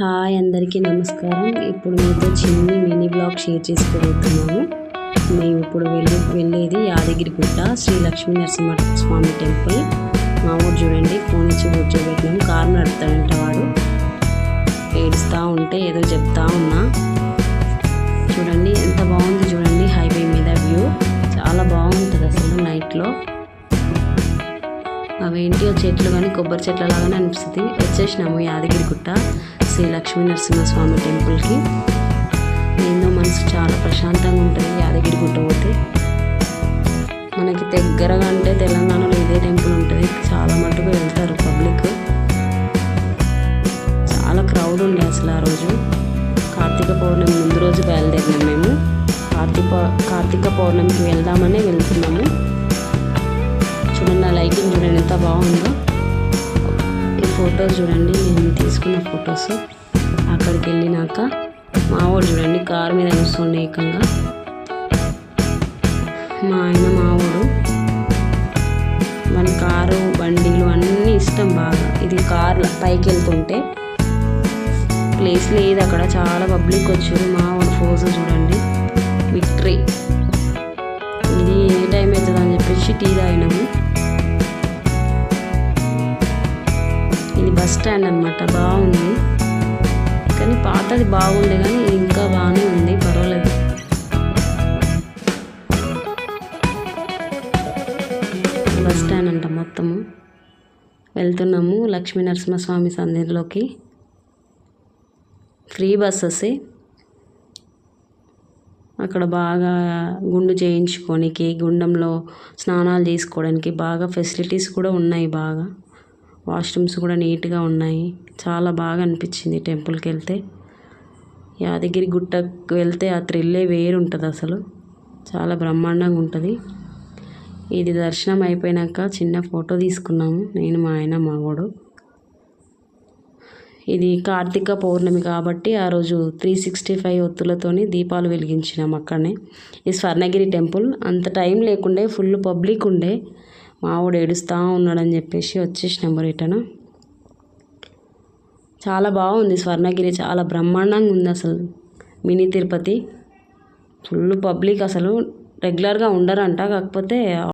Hi అందరికీ నమస్కారం. ఇప్పుడు మీతో చిన్ని మినీ బ్లాగ్ షేర్ చేసుకోబోతున్నాము మేము ఇప్పుడు వెళ్ళి వెళ్ళేది యాదగిరిగుట్ట శ్రీ లక్ష్మీ నరసింహ స్వామి టెంపుల్. మా ఊరు చూడండి ఫోన్ ఇచ్చి కూర్చోబెట్టినాము కారు నడుపుతాడంట వాడు ఏడుస్తూ ఉంటే ఏదో చెప్తా ఉన్నా. చూడండి ఎంత బాగుంది చూడండి హైవే మీద వ్యూ. చాలా బాగుంటుంది అసలు నైట్లో. అవేంటి చెట్లు కానీ కొబ్బరి చెట్ల లాగానే అనిపిస్తుంది. వచ్చేసినాము యాదగిరిగుట్ట. శ్రీ లక్ష్మీ నరసింహస్వామి టెంపుల్కి. ఏందో మనసు చాలా ప్రశాంతంగా ఉంటుంది యాదగిరిగుట్ట పోతే. మనకి దగ్గరగా అంటే తెలంగాణలో ఇదే టెంపుల్ ఉంటుంది. చాలా మట్టుకు వెళ్తారు పబ్లిక్. చాలా క్రౌడ్ ఉండే అసలు ఆ రోజు. కార్తీక పౌర్ణమి ముందు రోజు బయలుదేరినాం మేము. కార్తీక కార్తీక పౌర్ణమికి వెళ్దామని వెళ్తున్నాము. చూడండి ఆ లైటింగ్ చూడండి ఎంత బాగుందో. ఫొటోస్ చూడండి. నేను తీసుకున్న ఫొటోస్ అక్కడికి వెళ్ళినాక మా వాడు చూడండి. కారు మీద కూర్చోండి ఏకంగా. మా ఆయన మావాడు మన కారు బండిలు అన్నీ ఇష్టం బాగా. ఇది కార్ పైకి వెళ్తుంటే ప్లేస్ లేదు అక్కడ. చాలా పబ్లిక్ వచ్చారు. మా వాడు ఫోటో చూడండి. విక్టరీ ఇది ఏ టైం అవుతుంది అని చెప్పేసి టీ తాగినాము. బస్ స్టాండ్ అనమాట బాగుంది. కానీ పాతది బాగుంది కానీ ఇంకా బాగానే ఉంది. పర్వాలేదు. బస్ స్టాండ్ అంట మొత్తము. వెళ్తున్నాము లక్ష్మీ నరసింహస్వామి సందిలోకి ఫ్రీ బస్సెస్. అక్కడ బాగా గుండు చేయించుకోనికి గుండంలో స్నానాలు చేసుకోవడానికి బాగా ఫెసిలిటీస్ కూడా ఉన్నాయి బాగా. వాష్రూమ్స్ కూడా నీట్గా ఉన్నాయి. చాలా బాగా అనిపించింది టెంపుల్కి వెళ్తే యాదగిరి గుట్టకు వెళ్తే ఆ థ్రిల్లే వేరు ఉంటుంది అసలు. చాలా బ్రహ్మాండంగా ఉంటుంది. ఇది దర్శనం అయిపోయినాక చిన్న ఫోటో తీసుకున్నాము. నేను మా ఆయన మా వాడు. ఇది కార్తీక పౌర్ణమి కాబట్టి ఆ రోజు త్రీ సిక్స్టీ ఫైవ్ ఒత్తులతోని దీపాలు వెలిగించినాం అక్కడనే. ఇది స్వర్ణగిరి టెంపుల్. అంత టైం లేకుండే ఫుల్ పబ్లిక్ ఉండే. మావాడు ఏడుస్తూ ఉన్నాడని చెప్పేసి వచ్చేసినాము రిటర్న్ చాలా బాగుంది స్వర్ణగిరి చాలా బ్రహ్మాండంగా ఉంది అసలు మినీ తిరుపతి. ఫుల్ పబ్లిక్ అసలు. రెగ్యులర్గా ఉండరంట కాకపోతే